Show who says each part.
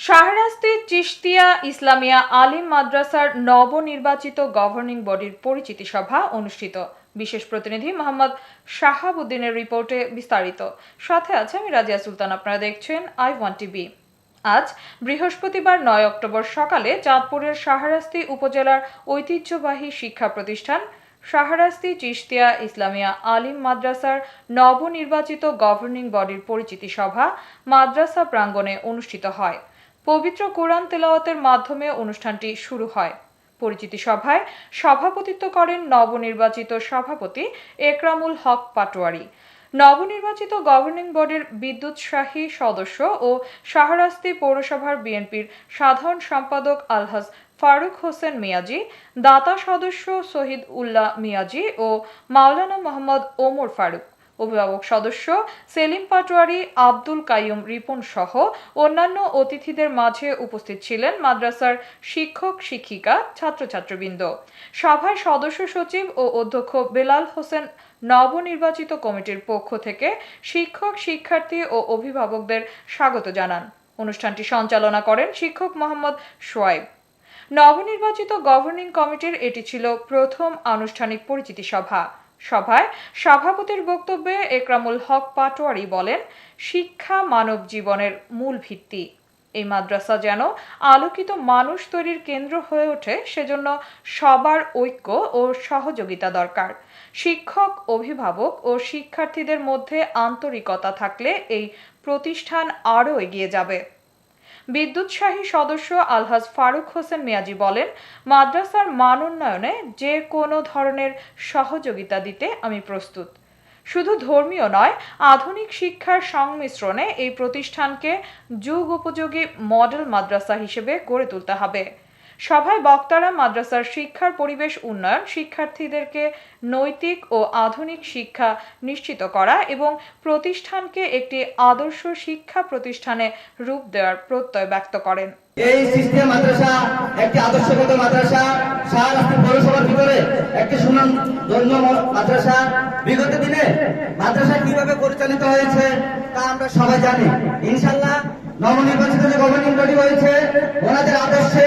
Speaker 1: শাহরাস্তি চিশতিয়া ইসলামিয়া আলিম মাদ্রাসার নবনির্বাচিত গভর্নিং বডির পরিচিতি সভা অনুষ্ঠিত। বিশেষ প্রতিনিধি মোহাম্মদ শাহাবুদ্দিনের রিপোর্টে বিস্তারিত। সাথে আছে আমি রাজিয়া সুলতান, আপনারা দেখছেন আই ওয়ান টিভি। আজ বৃহস্পতিবার নয় অক্টোবর সকালে চাঁদপুরের শাহরাস্তি উপজেলার ঐতিহ্যবাহী শিক্ষা প্রতিষ্ঠান শাহরাস্তি চিশতিয়া ইসলামিয়া আলিম মাদ্রাসার নবনির্বাচিত গভর্নিং বডির পরিচিতি সভা মাদ্রাসা প্রাঙ্গণে অনুষ্ঠিত হয়। পবিত্র কোরআন তেলাওয়াতের মাধ্যমে অনুষ্ঠানটি শুরু হয়। পরিচিতি সভায় সভাপতিত্ব করেন নবনির্বাচিত সভাপতি একরামুল হক পাটোয়ারি। নবনির্বাচিত গভর্নিং বডির বিদ্যুৎসাহী সদস্য ও শাহরাস্তি পৌরসভার বিএনপির সাধারণ সম্পাদক আলহাজ ফারুক হোসেন মিয়াজি, দাতা সদস্য শহীদ উল্লাহ মিয়াজি ও মাওলানা মোহাম্মদ ওমর ফারুক। অভিভাবক সদস্য সেলিম পাটোয়ারি, আব্দুল কাইয়ুম রিপন সহ অন্যান্য অতিথিদের মাঝে উপস্থিত ছিলেন মাদ্রাসার শিক্ষক, শিক্ষিকা, ছাত্রছাত্রবৃন্দ। সভায় সদস্য সচিব ও অধ্যক্ষ বেলাল হোসেন নবনির্বাচিত কমিটির পক্ষ থেকে শিক্ষক, শিক্ষার্থী ও অভিভাবকদের স্বাগত জানান। অনুষ্ঠানটি সঞ্চালনা করেন শিক্ষক মোহাম্মদ সোয়াইব। নবনির্বাচিত গভর্নিং কমিটির এটি ছিল প্রথম আনুষ্ঠানিক পরিচিতি সভা। সভায় সভাপতির বক্তব্যে একরামুল হক পাটোয়ারি বলেন, শিক্ষা মানব জীবনের মূল ভিত্তি। এই মাদ্রাসা যেন আলোকিত মানুষ তৈরির কেন্দ্র হয়ে ওঠে, সেজন্য সবার ঐক্য ও সহযোগিতা দরকার। শিক্ষক, অভিভাবক ও শিক্ষার্থীদের মধ্যে আন্তরিকতা থাকলে এই প্রতিষ্ঠান আরও এগিয়ে যাবে। বিদ্যুৎসাহী সদস্য আলহাজ ফারুক হোসেন মিয়াজি বলেন, মাদ্রাসার মান উন্নয়নে যে কোনো ধরনের সহযোগিতা দিতে আমি প্রস্তুত। শুধু ধর্মীয় নয়, আধুনিক শিক্ষার সংমিশ্রণে এই প্রতিষ্ঠানকে যুগ উপযোগী মডেল মাদ্রাসা হিসেবে গড়ে তুলতে হবে। সভায় বক্তারা মাদ্রাসার শিক্ষার পরিবেশ উন্নয়ন, শিক্ষার্থীদেরকে নৈতিক ও আধুনিক শিক্ষা নিশ্চিত করা এবং প্রতিষ্ঠানকে একটি আদর্শ শিক্ষা প্রতিষ্ঠানে রূপ দেওয়ার প্রত্যয় ব্যক্ত করেন।
Speaker 2: এই সিস্টেম মাদ্রাসা একটি আদর্শগত মাদ্রাসা শাহরাস্তি পৌরসভার ভিতরে একটি সুনাম ধন্য মাদ্রাসা। বিগত দিনে মাদ্রাসা কীভাবে পরিচালিত হয়েছে তা আমরা সবাই জানি। ইনশাল্লাহ নবনির্বাচিত যে গভর্নিং বডি হয়েছে, ওনাদের আদর্শে